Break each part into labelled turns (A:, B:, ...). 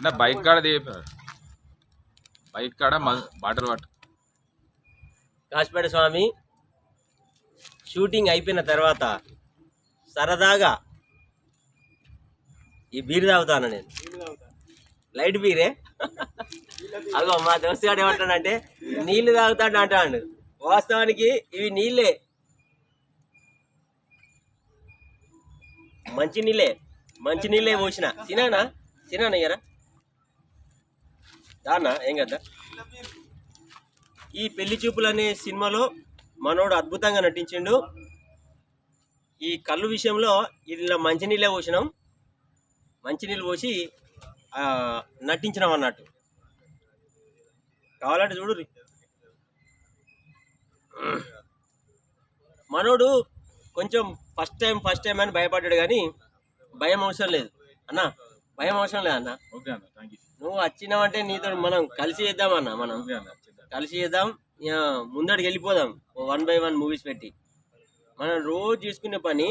A: నా బైక్ కాడ బైక్ కాడ బాటిల్ పట్టు
B: కాశీపేట స్వామి షూటింగ్ అయిపోయిన తర్వాత సరదాగా ఈ బీర్ తాగుతాను నేను? లైట్ బీరే? అగో మా దోస్తు గారు ఏమంటాడంటే నీళ్ళు తాగుతాడు అంటాడు. వాస్తవానికి ఇవి నీళ్ళే మంచి నీళ్ళే మంచి నీళ్ళే పోసిన. తినానా? తినానయ్యారా? దానా? ఏం కదా ఈ పెళ్ళి చూపులు అనే సినిమాలో మనోడు అద్భుతంగా నటించిండు. ఈ కళ్ళు విషయంలో ఇలా మంచినీళ్ళే పోసినాం. మంచినీళ్ళు పోసి నటించినాం అన్నట్టు. కావాలంటే చూడు మనోడు కొంచెం ఫస్ట్ టైం ఫస్ట్ టైం అని భయపడ్డాడు కానీ భయం అవసరం లేదు. అన్నా? భయం అవసరం లేదు అన్న.
A: ఓకే అన్న థ్యాంక్ యూ
B: నువ్వు వచ్చినావంటే నీతో మనం కలిసి మనం.
A: ఓకే అన్న చేద్దాం.
B: కలిసి చేద్దాం ఇక ముందడికి వెళ్ళిపోదాం వన్ బై వన్ మూవీస్ పెట్టి. మనం రోజు చేసుకునే పని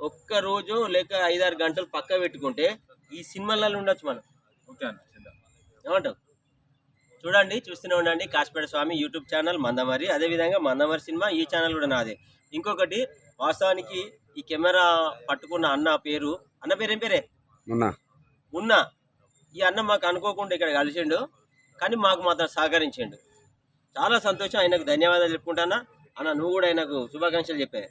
B: ఒక్క రోజు లేక ఐదారు గంటలు పక్క పెట్టుకుంటే ఈ సినిమాలలో ఉండొచ్చు మనం.
A: ఓకే అన్న చేద్దాం
B: ఏమంటావు? చూడండి చూస్తూనే ఉండండి కాశీపేట స్వామి యూట్యూబ్ ఛానల్ మందమరి అదేవిధంగా మందమరి సినిమా ఈ ఛానల్ కూడా నాదే. ఇంకొకటి వాస్తవానికి ఈ కెమెరా పట్టుకున్న అన్న పేరు అన్న పేరు ఏం పేరే?
C: మొన్న.
B: అన్న మాకు అనుకోకుండా ఇక్కడ కలిసిండు కానీ మాకు మాత్రం సహకరించిండు. చాలా సంతోషం ఆయనకు ధన్యవాదాలు చెప్పుకుంటానా? అన్న నువ్వు కూడా ఆయనకు శుభాకాంక్షలు చెప్పే.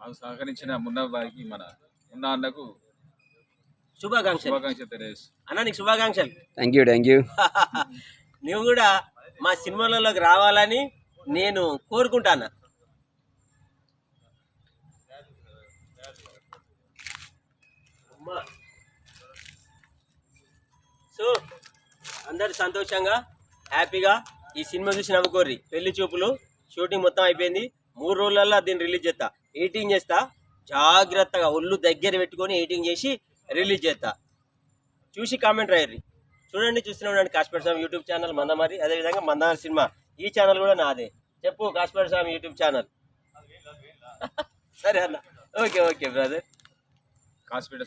A: మాకు సహకరించిన మున్న బాకి మన మున్న అన్నకు
B: శుభాకాంక్షలు.
A: శుభాకాంక్షలు తెలియజేస్తాం
B: అన్న నీకు శుభాకాంక్షలు.
C: థ్యాంక్ యూ థ్యాంక్ యూ
B: నువ్వు కూడా మా సినిమాలలోకి రావాలని నేను కోరుకుంటాను? అందరు సంతోషంగా హ్యాపీగా ఈ సినిమా చూసి నవ్వుకోర్రి. పెళ్ళి చూపులు షూటింగ్ మొత్తం అయిపోయింది. మూడు రోజులలో దీన్ని రిలీజ్ చేస్తా. ఎడిటింగ్ చేస్తా. జాగ్రత్తగా ఒళ్ళు దగ్గర పెట్టుకొని ఎడిటింగ్ చేసి రిలీజ్ చేస్తా. చూసి కామెంట్ రాయర్రి. చూడండి చూస్తూనే ఉండండి కాశ్మీర్ స్వామి యూట్యూబ్ ఛానల్ మందమారి. అదేవిధంగా మందమారి సినిమా. ఈ ఛానల్ కూడా నాదే. చెప్పు కాశ్మీర్ స్వామి యూట్యూబ్ ఛానల్. సరే అన్న. Okay okay brother
A: Kashmir